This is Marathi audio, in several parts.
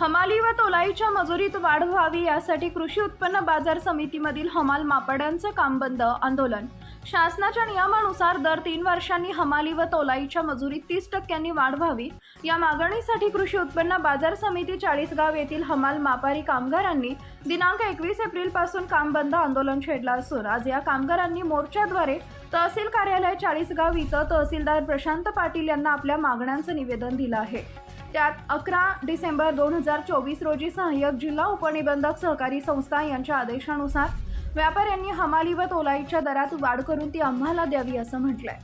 हमाली व तोलाईच्या मजुरीत वाढ व्हावी यासाठी कृषी उत्पन्न बाजार समितीमधील हमाल मापड्यांचं काम बंद आंदोलन. शासनाच्या नियमानुसार दर तीन वर्षांनी हमाली व तोलाईच्या मजुरीत तीस टक्क्यांनी वाढ व्हावी. या मागणीसाठी कृषी उत्पन्न बाजार समिती चाळीसगाव येथील हमाल मापारी कामगारांनी दिनांक एकवीस एप्रिलपासून काम बंद आंदोलन छेडलं असून आज या कामगारांनी मोर्चाद्वारे तहसील कार्यालय चाळीसगाव इथं तहसीलदार प्रशांत पाटील यांना आपल्या मागण्यांचं निवेदन दिलं आहे. त्यात अकरा डिसेंबर दोन हजार चोवीस रोजी सहाय्यक जिल्हा उपनिबंधक सहकारी संस्था यांच्या आदेशानुसार व्यापाऱ्यांनी हमाली व तोलाईच्या दरात वाढ करून ती आम्हाला द्यावी असं म्हटलंय.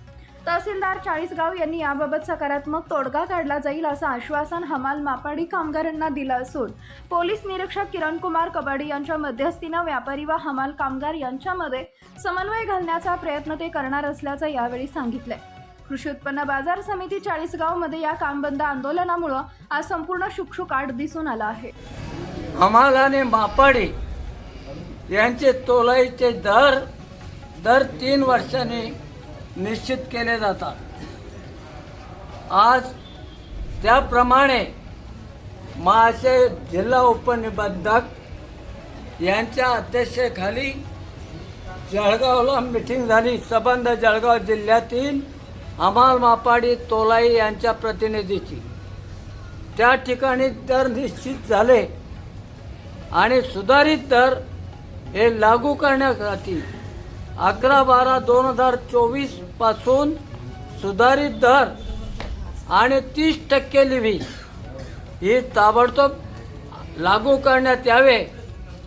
तहसीलदार चाळीसगाव यांनी याबाबत सकारात्मक तोडगा काढला जाईल असं आश्वासन हमाल मापाडी कामगारांना दिलं असून पोलीस निरीक्षक किरण कुमार कबाडी यांच्या मध्यस्थीनं व्यापारी व हमाल कामगार यांच्यामध्ये समन्वय घालण्याचा प्रयत्न ते करणार असल्याचं यावेळी सांगितलंय. कृषी उत्पन्न बाजार समिती चाळीसगावमध्ये या कामबंद आंदोलनामुळं आज संपूर्ण शुकशुकाट दिसून आला आहे. हमाल आणि मापाडी यांचे तोलाईचे दर दर तीन वर्षांनी निश्चित केले जातात. आज त्याप्रमाणे माझे जिल्हा उपनिबंधक यांच्या अध्यक्षतेखाली जळगावला मिटिंग झाली. संबंध जळगाव जिल्ह्यातील अमाल मापाडी तोलाई यांच्या प्रतिनिधीची. त्या ठिकाणी दर निश्चित झाले आणि सुधारित दर हे लागू करण्यासाठी अकरा बारा दोन हजार चोवीसपासून सुधारित दर आणि तीस टक्के लिव्ही ही ताबडतोब लागू करण्यात यावे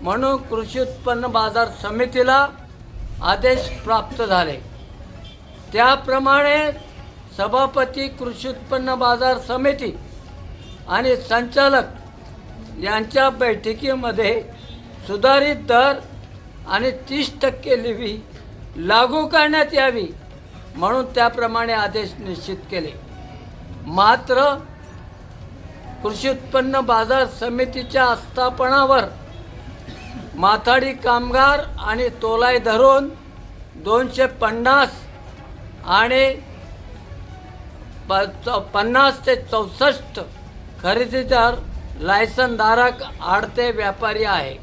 म्हणून कृषी उत्पन्न बाजार समितीला आदेश प्राप्त झाले. त्याप्रमाणे सभापती कृषी उत्पन्न बाजार समिती आणि संचालक यांच्या बैठकीमध्ये सुधारित दर आणि तीस टक्के लिव्ही लागू करण्यात यावी म्हणून त्याप्रमाणे आदेश निश्चित केले. मात्र कृषी उत्पन्न बाजार समितीच्या आस्थापनावर माथाडी कामगार आणि तोलाई धरून दोनशे पन्नास आणि प चौ पन्नास ते चौसष्ट खरेदीदार लायसनधारक आडते व्यापारी आहे.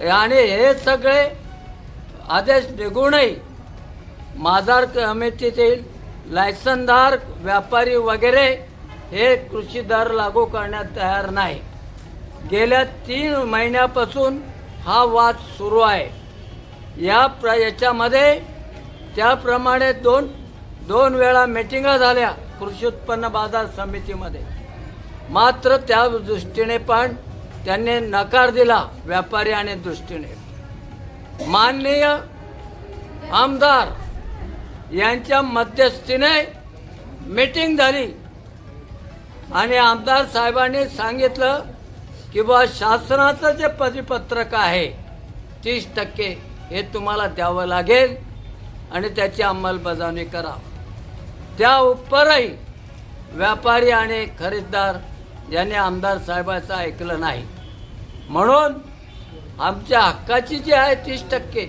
आणि हे सगळे आदेश निघूनही माजार समितीतील लायसनदार व्यापारी वगैरे हे कृषी दर लागू करण्यात तयार नाही. गेल्या तीन महिन्यापासून हा वाद सुरू आहे. या प्र याच्यामध्ये त्याप्रमाणे दोन दोन वेळा मिटिंगा झाल्या कृषी उत्पन्न बाजार समितीमध्ये. मात्र त्या दृष्टीने पण त्यांनी नकार दिला व्यापारी आणि दृष्टीने. माननीय आमदार यांच्या मध्यस्थीने मीटिंग झाली. आणि आमदार साहेबांनी सांगितलं की बा शासनाचं जे परिपत्रक आहे तीस टक्के हे तुम्हाला द्यावं लागेल आणि त्याची अंमलबजावणी करा. त्या उपरही व्यापारी आणि खरेदीदार ज्याने आमदार साहेबाचं ऐकलं नाही. म्हणून आमच्या हक्काची जी आहे तीस टक्के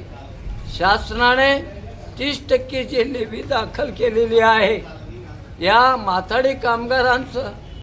शासनाने तीस टक्के जी लेवी दाखल केलेली आहे. या माथाडी कामगारांचं